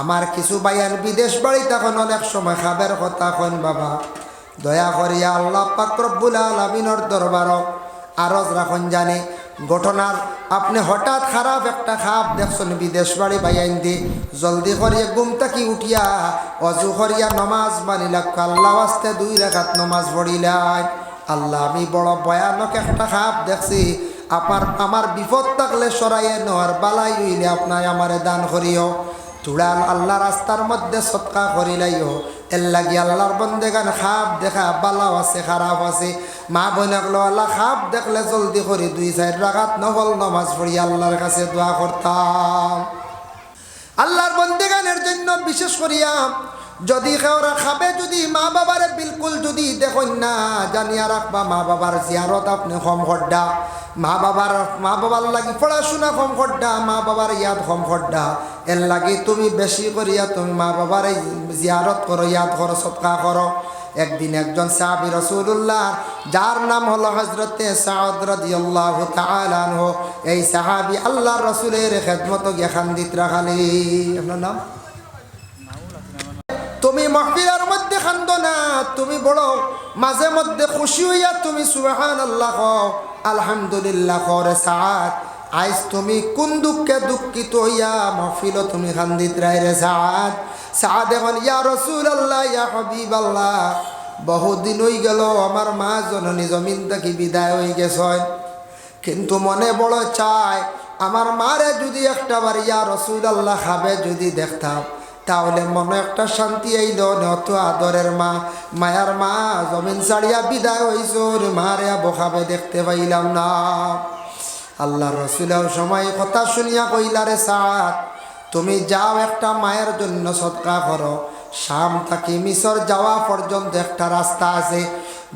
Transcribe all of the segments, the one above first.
আমার কিছু বাইয়ান বিদেশ বাড়ি তখন অনেক সময় খাবের কথা কন বাবা। দয়া করিয়া আল্লাহ পাকরব্বুল আলমিনর দরবার আরজ রাখন জানে, ঘটনার আপনি হঠাৎ খারাপ একটা খাপ দেখছেন বিদেশ বাড়ি বাইয়াইন দি, জলদি করিয়া গুম তাকি উঠিয়া অজু করিয়া নমাজ মানিলাক আল্লাহ আসতে দুই রেখাত নমাজ পড়িলাই। আল্লাহ, আমি বড় ভয়ানক একটা খাপ দেখছি আপনার আমার বিপদ থাকলে সরাইয়ে নেওয়ার বালাই হইলে আপনার আমারে দান করিও। তুড়াল আল্লাহ রাস্তার মধ্যে সৎকা করিলাইও এর লাগি আল্লাহর বন্দে গান খাপ দেখা, বালাও আছে, খারাপ আছে। মা বোনকলো আল্লাহ খাপ দেখলে জলদি করি দুই সাইড রাখাত নবল নমাজ পড়ি, আল্লাহর কাছে দোয়া করতাম। আল্লাহর বন্দেগানের জন্য বিশেষ করিয়া যদি কেউরা খাবে, যদি মা বাবারে বিলকুল যদি দেখুন না, জানিয়া রাখবা, মা বাবার জিয়ারত আপনি কম খড্ডা। মা বাবার মা বাবার লাগি পড়াশোনা কম খড্ডা, মা বাবার ইয়াদ কম খড্ডা। এর লাগি তুমি বেশি করিয়া তুমি মা বাবার জিয়ারত করো, ইয়াদ করো, সৎকা করো। একদিন একজন সাহাবি রসুল্লাহ যার নাম হলো হজরতে সাদ রাদিয়াল্লাহু এই সাহাবি আল্লাহ রসুলের খেদমত গিয়া খান্দিত রাখালি আপনার নাম? তুমি মহফিলার মধ্যে খান্দ না, তুমি বড় মাঝে মধ্যে খুশি হইয়া তুমি সুবাহান আল্লাহ আলহামদুলিল্লাহ করে সাত। আইস তুমি কোন দুঃখে দুঃখিত হইয়া মহফিল তুমি খান্দিত রায় রে সাদ সাদ এখন, ইয়া রসুল আল্লাহ ইয়া হবিব আল্লাহ বহুদিন হয়ে গেল, আমার মা জননী জমিন থেকে বিদায় হয়ে গেছে কিন্তু মনে বড় চায়, আমার মারে যদি একটা বার ইয়া রসুল আল্লাহ খাবে যদি দেখতাম। তাহলে মনে একটা শান্তি আইল নত আদরের মা, মায়ার মা, জমিন ছাড়িয়া বিদায় হইস মারে বখাবে দেখতে পাইলাম না। আল্লাহ রসুলের সময় কথা শুনিয়া কইলারে সাত তুমি যাও একটা মায়ের জন্য সৎকা করো। শাম থাকি মিশর যাওয়া পর্যন্ত একটা রাস্তা আছে।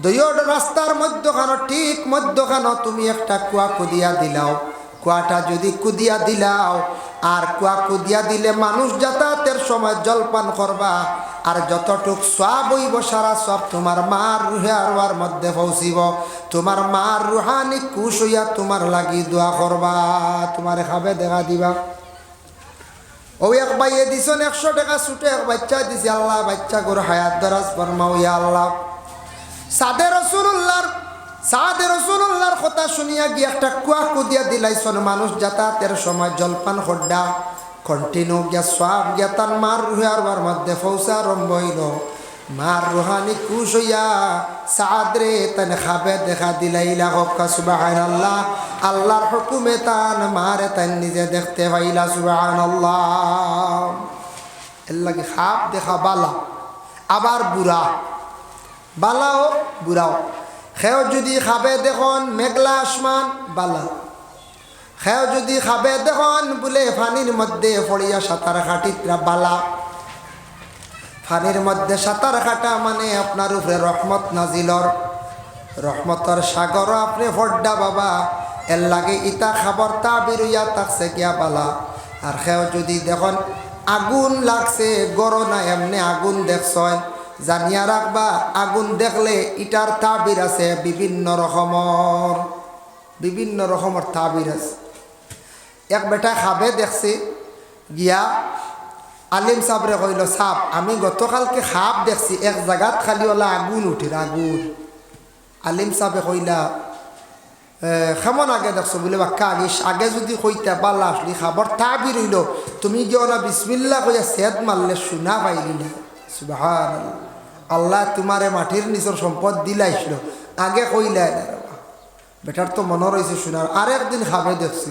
দুইয়ট রাস্তার মধ্যখানো, ঠিক মধ্যখানো তুমি একটা কুয়া কুদিয়া দিলাও। কুয়াটা যদি কুদিয়া দিলাও, আর কুয়া কুদিয়া দিলে মানুষ যাতায়াতের সময় জলপান করবা, আর যতটুক সব হইব, সারা সব তোমার মার রুহে আরোয়ার মধ্যে পৌঁছিব। তোমার মার রুহানি কুশ হইয়া তোমার লাগি দোয়া করবা, তোমার খাবে দেখা দিবা। ও এক বাইয়ে দিছন একশো টাকা ছুটে, এক বাচ্চা দিছে, আল্লাহ বাচ্চা করে হায়াত দরাজ ফরমা ইয়া আল্লাহ। সাদে রসুল্লাহর সাদে রসুল্লাহর কথা শুনিয়া গিয়ে একটা কুয়া কুদিয়া দিলাইছন মানুষ যাতায়াতের সময় জলপান খড্ডা কন্টিনিউ গিয়া সব গিয়া তার মার রুহার মধ্যে ফৌসা আরম্ভ হইল। মার রুহানি খুশ হইয়া সাদরে তান খাবে দেখা দিলাইলা হকা সুবাহ আল্লাহ আল্লাহর হুকুমে তান মারে তান নিজে দেখতে পাইলা সুবাহ আল্লাহ এর লাগে খাপ দেখা বালা, আবার বুড়া। বালাও বুড়াও। খেও যদি খাবে দেখুন মেঘলা আসমান, বালা। খেও যদি খাবে দেখুন বলে পানির মধ্যে পড়িয়া সাঁতার খাটিতরা বালা। পানির মধ্যে সাঁতার কাটা মানে আপনার উপরে রহমত নাজিলর। রহমতর সাগর আপনি ফড্ডা বাবা, এর লাগে ইটা খাবার তা বিরুইয়া থাকছে গিয়া বালা। আর খেও যদি দেখুন আগুন লাগছে, গরো না, এমনি আগুন দেখছেন জানিয়া রাখবা, আগুন দেখলে ইটার তাবির আছে, বিভিন্ন রকমর, বিভিন্ন রকমের তাবির আছে। এক বেটা খাবে, দেখছি, গিয়া আলিম সাবরে কইল সাপ আমি গতকালকে খাপ দেখছি, এক জায়গাত খালি ওলা আগুন উঠির আগুন। আলিম সাবে কইলা কেমন আগে দেখছ? বলে, বাক্কা, আগে আগে যদি কইতা পাল্লা আসলি, খাবার তাবির হইল। তুমি গিয়ে না বিসমিল্লা কইয়া সেদ মারলে, শুনা পাইলি না। সুবাহ আল্লাহ তোমারে মাটির নিচর সম্পদ দিলাইছিল। আগে কইলাই না বেটার তো মনে রয়েছে শোনার। আর একদিন খাবে দেখছি।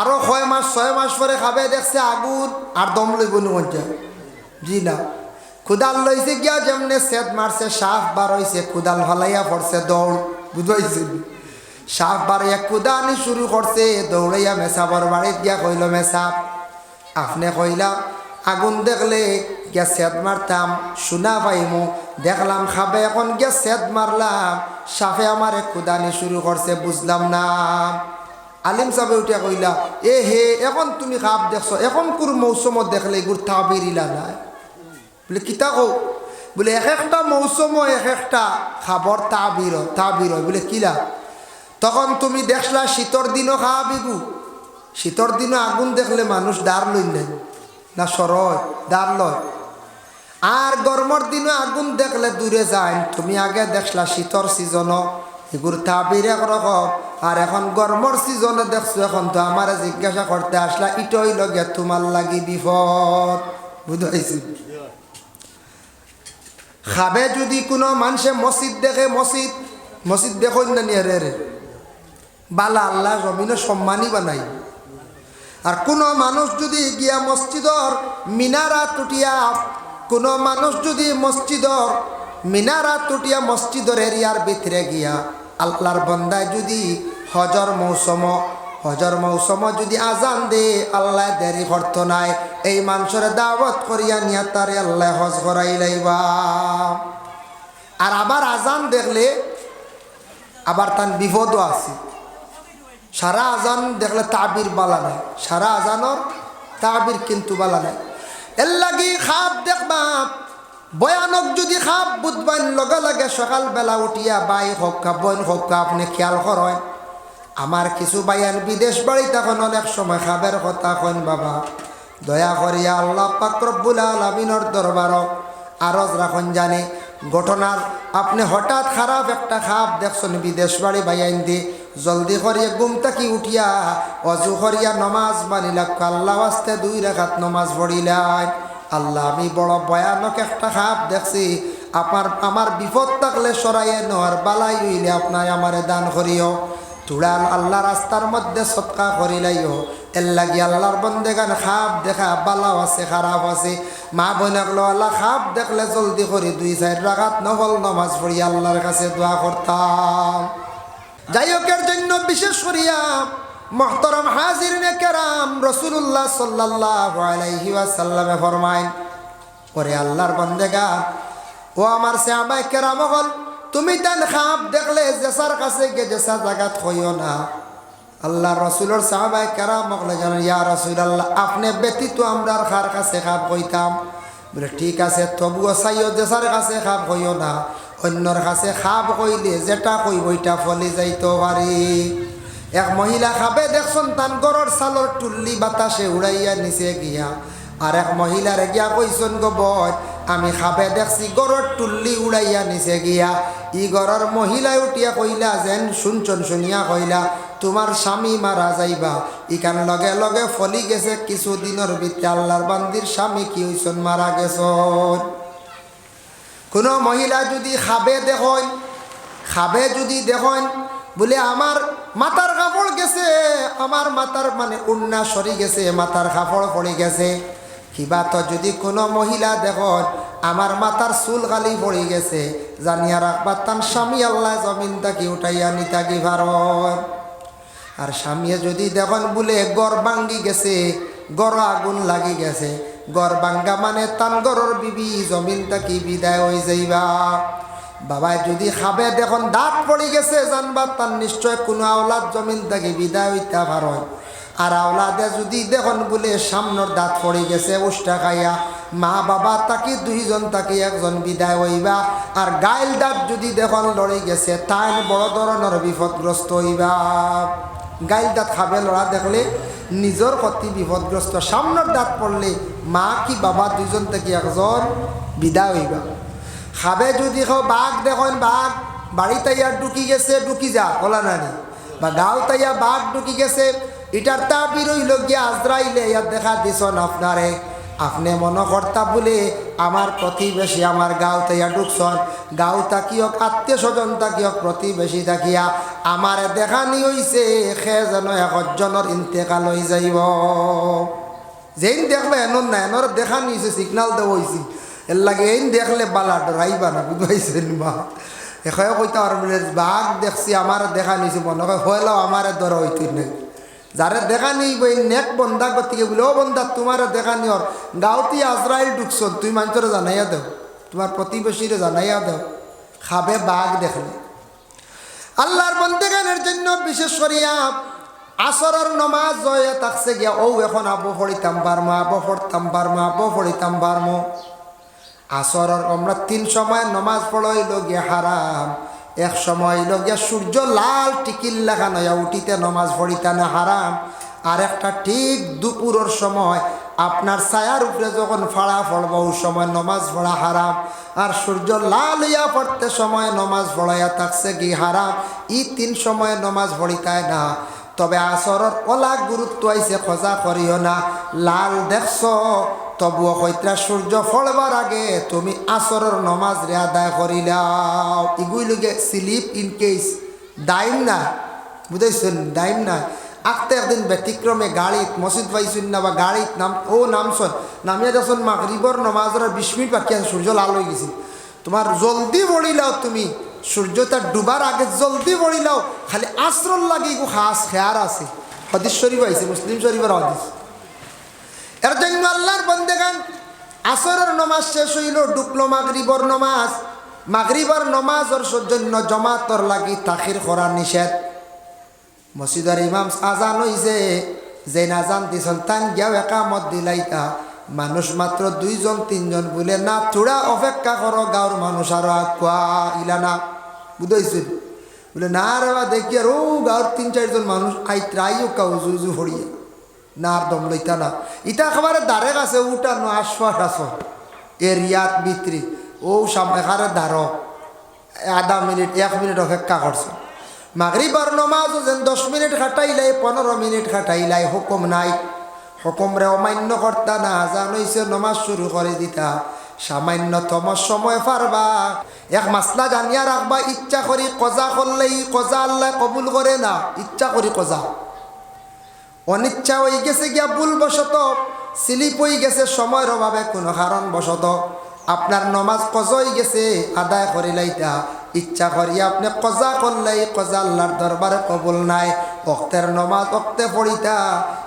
আরও ছয় মাস ছয় মাস পরে খাবে দেখছে আগুন আর দম লইব নুমঞ্চা জি না। খুদাল লইছে গিয়া যেমনে সেদ মারছে, সাফ বার হইছে খুদাল হলাইয়া পড়ছে দৌড়। বুঝাইছে সাফ বাড়াইয়া কুদানি শুরু করছে, দৌড়াইয়া মেসাবর বাড়িত গিয়া কইল, মেসাপ, আপনি কইলা আগুন দেখলে গিয়া সেদ মারতাম শুনা পাইমু। দেখলাম খাবে এখন গিয়া সেদ মারলাম। সাফে আমারে কুদানি শুরু করছে, বুঝলাম না। আলিম সাহেব উঠিয়া কইলা, এ হে, এখন তুমি খাপ দেখছ, এখন কোর মৌসুমত দেখলে এগুর তাবিরিলা নাই? বলে, কিতা কও? বলে, এক একটা মৌসুম এক একটা খাবার তাবির তাবির বলে, কিলা? তখন তুমি দেখলা শীতর দিনও খাওয়াবিবু শীতর দিনও আগুন দেখলে মানুষ দাঁড় নেন না সরয়, দাঁড় লয়। আর গরমর দিনে আগুন দেখলে দূরে যায়। তুমি আগে দেখলা শীতর সিজন এগুর তাবির একরকম আর এখন গরমর সিজনে দেখছ, এখন তো আমার জিজ্ঞাসা করতে আসলা, ইটই লগে তোমার লাগি বিপদ? বুঝাইছি খাবে যদি কোনো মানুষে মসজিদ দেখে মসজিদ মসজিদ দেখুন না নিয়ে রে বালা আল্লাহ জমিনে সম্মানই বানাই। আর কোনো মানুষ যদি গিয়া মসজিদর মিনারা টুটিয়া কোনো মানুষ যদি মসজিদর মিনারা টুটিয়া মসজিদর এরিয়ার ভিতরে গিয়া, আল্লাহর বন্দায় যদি হজর মৌসুম হজর মৌসুম যদি আজান দে, আল্লাহ দেরি করত নাই। এই মানুষের দাওয়াত করিয়া নিয়া তারে আল্লাহ হজ করাই লাইবা। আর আবার আজান দেখলে আবার তার বিপদও আছে। সারা আজান দেখলে তাবির বালা নাই। সারা আজানর তাবির কিন্তু বালা নাই। এর লাগি খাপ দেখবা বয়ানক যদি খাপ বুধবান লগে লাগে সকালবেলা উঠিয়া বাই হোক বোন হোক আপনি খেয়াল করেন। আমার কিছু বাইয়ান বিদেশ বাড়ি তখন অনেক সময় খাবের কথা কন বাবা, দয়া করিয়া আল্লাহ পাকরবুল আলমিনর দরবার আরজ রাখন জানে। ঘটনার, আপনি হঠাৎ খারাপ একটা খাপ দেখছেন বিদেশ বাড়ি বাইয়াইন দি জলদি করিয়া গুম তাকি উঠিয়া? অজু করিয়া নমাজ মানিলা আল্লাহ আসতে দুই রেখাত নমাজ পড়িলাই। আল্লাহ, আমি বড় ভয়ানক একটা খাপ দেখছি। আপনার আমার বিপদ থাকলে সরাইয়ে নেওয়ার বালাই হইলে আপনার আমারে দান করিও। তুড়াল আল্লাহ রাস্তার মধ্যে সৎকা করিলাইও। এর লাগি আল্লাহর বন্দেগান খাপ দেখা, বালাও আছে, খারাপ আছে। মা বোনকলো আল্লাহ খাপ দেখলে জলদি করি দুই চার রাগাত নফল নমাজ পড়ি আল্লাহর কাছে দোয়া করতাম। যাই হোক এর জন্য বিশেষ করিয়া মহতরম হাজির কেরাম রসুল্লাহ সাল্লাহ আলাইহি ফরমাইন পরে আল্লাহর বন্দেগা, ও আমার শ্যামাই কেরাম হল তুমি তেন খাপ দেখলে জেসার কাছে গে জেসা জাগাত হইও না। আল্লাহ রসুলের সাহাবাই কেরাম মকলে জানেন, ইয়া রসুল আল্লাহ আপনি ব্যতীত আমরা খার কাছে খাপ হইতাম বলে, ঠিক আছে, তবুও চাইও জেসার কাছে খাপ হইও না। অন্যর কাছে খাপ কইলে যেটা কইব ওইটা ফলি যাইতে পারি এক মহিলা খাবে দেখছন তান গরর সালর টুল্লি বাতাসে উড়াইয়া নিচে গিয়া। আর এক মহিলারে গিয়া কইসন গো বয় আমি খাবে দেখছি গরর টুল্লি উড়াইয়া নিচে গিয়া। ই গরর মহিলায় উঠিয়া কইলা, যেন শুনছন শুনিয়া কইলা তোমার স্বামী মারা যাইবা। ইখান লগে লগে ফলি গেছে, কিছু দিনের ভিতরে আল্লাহর বান্দির স্বামী কি হইছন মারা গেছন কোনো মহিলা যদি খাবে দেখেন, খাবে যদি দেখেন, বলে আমার মাথার কাপড় গেছে, আমার মাথার মানে উন্না সরি গেছে, মাথার কাপড় পড়ে গেছে। কিবা তো যদি কোনো মহিলা দেখত আমার মাথার চুল গালি পড়ে গেছে, জানিয়া রাখবার তান স্বামী আল্লাহ জমিন তাকি উঠাইয়া নিতাকি ভারত। আর স্বামীয়ে যদি দেখুন, বলে গড় ভাঙ্গি গেছে, গড় আগুন লাগি গেছে গড় ভাঙ্গা মানে তান গড়র বিবি, জমিন তাকি বিদায় হয়ে যাইবা। বাবাই যদি খাবে, দেখুন দাঁত পড়ে গেছে, জানবা তার নিশ্চয় কোনো আওলাদ জমিন তাকি বিদায় হইতে পারয় আর আওলাদে যদি দেখুন বলে সামনের দাঁত পড়ে গেছে, উষ্টা খাইয়া মা বাবা তাকে দুইজন তাকে একজন বিদায় হইবা। আর গাইল দাঁত যদি দেখুন লড়ে গেছে তাই বড় ধরনের বিপদগ্রস্ত হইবা। গাইল দাঁত খাবে লড়া দেখলে নিজের প্রতি বিপদগ্রস্ত সামনের দাঁত পড়লে মা কি বাবা দুজন থেকে একজন বিদায় হইবা খাবে যদি খাও বাঘ দেখুন বাঘ বাড়িতে ইয়ার ঢুকি গেছে, ঢুকি যা বলা নানি। বা গাঁও তাইয়া বাঘ ঢুকি গেছে এটার তাবির হইল গিয়া আজরাইলে ইয়ার দেখা দিছন আপনারে আপনি মনে কর্তা বলে আমার প্রতিবেশী আমার গাঁও তাইয়া ঢুকছন গাঁও তাকিয়ক আত্মীয় স্বজন তাকিয়ক প্রতিবেশী তাকিয়া আমার দেখানি হইছে, সে যেন একজনের ইন্তেকাল হয়ে যাইব। যেইন দেখলে এনর না এনর দেখানি হইছে সিগনাল দেওয়া হয়েছি এর লাগে এইন দেখলে বালা ডরাইবা না, বুঝাইছেন বা এখানে কইতে আর বলে, বাঘ দেখছি, আমার দেখা নিছি মনে হয়, হইলেও আমার দর হইতুই না যারে দেখা নেই বই, নেক বন্ধা গতিকে বলে ও বন্ধা তোমার দেখা নিওর গাঁওতি আজরাইল ঢুকছ তুই মানুষের জানাইয়া দেও। তোমার প্রতিবেশীরে জানাইয়া দেও। খাবে বাঘ দেখলে। আল্লাহর বন্দেগানের জন্য বিশেষ করিয়া আসরের নমাজ জয়ে থাকছে গিয়া ও এখন আবো ফড়িতাম বারমা আবো ফড়তাম বারমা আবো ফড়িতাম বারমো আসরের আমরা তিন সময় নমাজ পড়ইল গিয়া হারাম। এক সময় হইল সূর্য লাল টিকিল লাগানো উঠিতে নমাজ না হারাম। আর একটা ঠিক দুপুরের সময় আপনার ছায়ার উপরে যখন ফাড়া ফলব ওই সময় নমাজ পড়া হারাম। আর সূর্য লাল ইয়া পড়তে সময় নমাজ পড়াইয়া থাকছে কি হারাম? ই তিন সময় নমাজ পড়িতায় না। তবে আসরের অলাক গুরুত্ব আইছে, খোঁজা করিও না। লাল দেখছ, তবুও কইত্রা সূর্য ফলবার আগে তুমি আসরের নমাজ রে আদায় করিলাও। ইগুইলগে স্লিপ ইন কেস। দাইম না, বুঝাইছেন? দাইম না। আখতে একদিন ব্যতিক্রমে গাড়িত, মসজিদ পাইছেন না বা গাড়িত নাম ও নামছন, নামিয়া যখন মাগরিবর নমাজের বিশ মিনিট বাকি আছে সূর্য লাল হয়ে গেছে তোমার জলদি বড়িলাও তুমি। সূর্য তার ডুবার আগে জলদি বড়িলাও খালি আশ্রল লাগে গো খাস খেয়ার আছে। হদিস শরীফ আইছে, মুসলিম শরীফের হদিস। এর জন্য আল্লাহর বন্দেগান আসরের নমাজ শেষ হইল, ডুকলো মাগরিবর নমাজ। মাগরিবর নমাজর জন্য জমাতর লাগি তাখির করার নিষেধ। মসজিদের ইমাম আজান হইছে যে নাজান দিছন তান গিয়াও একামত দিলাইতা। মানুষ মাত্র দুইজন, তিনজন বলে, না, থোড়া অপেক্ষা করো গাঁর মানুষ আরও আকুয়া ইলা না বুঝাইছিল বলে, না রে বা দেখি আর ও গাঁর তিন চারজন মানুষ আই ট্রাইও কাউ উজু উজু হরিয়ে না আর দম লইতা না। ইটা একেবারে দারে কাছে উঠা নো আশ্বাস আস এরিয়াত বিত্রি, ও সাম এখানে দাঁড় আধা মিনিট, এক মিনিট অপেক্ষা করছ। মাগরিবার নমাজও যেন দশ মিনিট খাটাইলাই পনেরো মিনিট খাটাইলাই, হুকুম নাই। হুকুমরে অমান্য কর্তা না, জানইছে, নমাজ শুরু করে দিতা। সামান্যতম সময় পারবা। এক মাসলা জানিয়া রাখবা, ইচ্ছা করি কজা করলেই কজা আল্লাহ কবুল করে না, ইচ্ছা করি কজা। অনিচ্ছা হয়ে গেছে গিয়া ভুল বসত স্লিপ হয়ে গেছে সময়ের অভাবে কোনো কারণ বসত আপনার নমাজ কজই গেছে, আদায় করিলাইতা। ইচ্ছা করি আপনি কজা করলেই কজা আল্লাহর দরবারে কবুল নাই। অক্তের নমাজ অক্তে পড়িতা,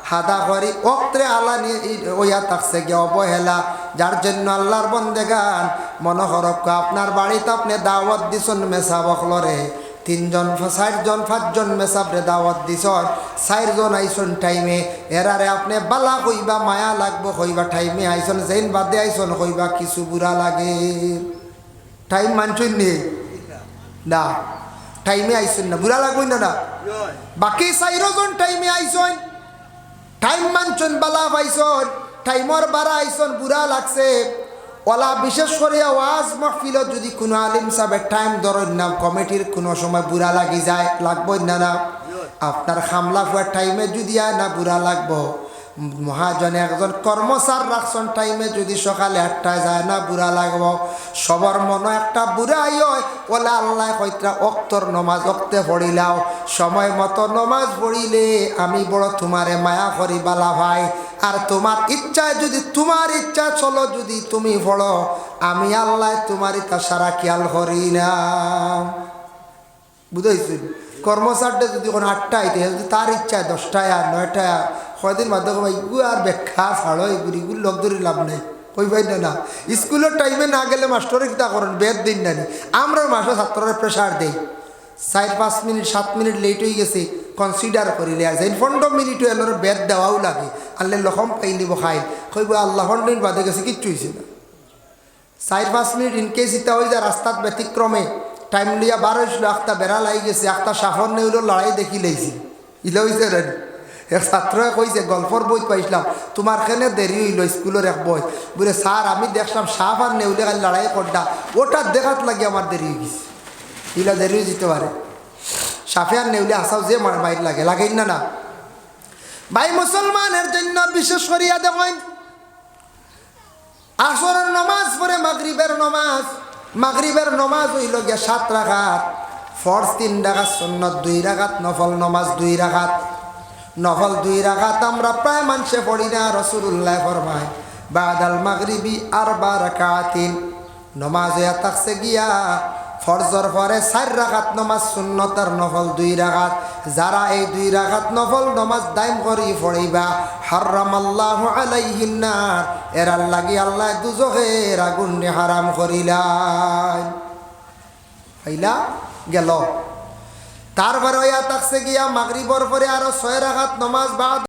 হাদা করি অক্তরে আল্লাহ নিয়ে ওইয়া থাকছে গিয়ে অবহেলা। যার জন্য আল্লাহর বন্দেগান মনোহরক্ষ আপনার বাড়িতে আপনি দাওয়াত দিছন মেসা বকলরে তিনজন, চারজন, পাঁচজন মেসাবরে দাওয়াত দিছ চারজন আইসন টাইমে। এরারে আপনি বালা কইবা, মায়া লাগবো কইবা, টাইমে আইসন যেন বাদে আইসন কইবা, কিছু বুড়া লাগে। টাইম মানছুন নি? না টাইমে আইসন না বুড়া লাগবই না না। বাকি চারজন টাইমে আইসন টাইম মানছন বালা পাইছন টাইমর বারা আইসন বুড়া লাগছে। ওলা বিশেষ করে ওয়াজ মহফিলত যদি কোনো আলিম সাহেবের টাইম ধরেন না কমিটির কোনো সময় বুড়া লাগি যায় লাগবই না না। আপনার হামলা ফুয়ার টাইমে যদি আয় না বুড়া লাগবো। মহাজনে একজন কর্মচার রাখছেন টাইমে যদি সকালে আটটায় যায় না, বুড়া লাগব। সবার মনে একটা বুড়াই হয়। ওলা আল্লাহ কইত্রা, অক্তর নমাজ অক্তে পড়িলাও। সময় মতো নমাজ পড়িলে আমি বড় তোমারে মায়া করি বালা ভাই। আর তোমার ইচ্ছায় যদি, তোমার ইচ্ছা চলো যদি তুমি পড়ো, আমি আল্লাহ তোমার ইচ্ছা সারা খেয়াল করি না। বুঝাইছি কর্মচারটা যদি কোনো আটটায় যদি তার ইচ্ছায় দশটায় আর নয়টায় কয়দিন মাধ্যমে ভাই ইগু আর ব্যাখ্যা ছাড়ো এগুলি এগুলো লোক ধরে লাভ নেই। কই ভাই না না স্কুলের টাইমে না গেলে মাস্টরে কিতা করেন বেদ দিন নানি। আমরা মাস্টার ছাত্ররা প্রেশার দেই। চার পাঁচ মিনিট, সাত মিনিট লেট হয়ে গেছে কনসিডার করিলে আর যাই পনেরো মিনিট এলোর বেদ দেওয়াও লাগে। আনলে লখম পাইলিব খাই কইব আল্লাহ দিন বাদে গেছে, কিচ্ছু হয়েছে না। চার পাঁচ মিনিট ইনকেস ইতা হয়ে যায় রাস্তাত ব্যতিক্রমে টাইম লিয়া বার হয়েছিল একটা বেড়া লাগি গেছে একটা সাহর নেউলো লড়াই দেখি লাইছি ইলে হয়েছে রে এক ছাত্রয়ে কইছে, গল্পর বই পাইছিলাম। তোমার খেনে দেরি হইল স্কুলের এক বই? বলে, স্যার, আমি দেখলাম সাপ আর নেউলে খালি লড়াই করডা। ওটা দেখাত লাগে আমার দেরি হয়ে গেছে। ইলা দেরি হয়ে যেতে পারে। সাফে আর নেউলে আসাও যে মার বাইর লাগে লাগেই না না। ভাই, মুসলমানের জন্য বিশেষ করিয়া দেখেন। আসরের নমাজ পরে মাগরিবের নমাজ। মাগরিবের নমাজ হইল গিয়া সাত রাখাত ফর্স তিন রাখাত সন্ন্যত দুই রাখাত নফল নমাজ দুই রাখাত নফল দুই রাখাত আমরা প্রায় মানুষে পড়ি না রসুল্লাহ ফরমায়। বাদাল মাগরিবি আর বা রাকাতিন। নমাজ থাকছে গিয়া ফরজর পরে চার রাখাত নমাজ সুন্নতার নফল দুই রাখাত যারা এই দুই রাখাত নফল নমাজ দাইম করি পড়িবা হারাম আল্লাহ আলাইহিন্নার এরার লাগি আল্লাহ দুজহের আগুন হারাম করিলাই হইলা গেল। তারপরে হইয়া থাকছে গিয়া মাগরিবর পরে আরও ছয় রাখাত নমাজ বাদ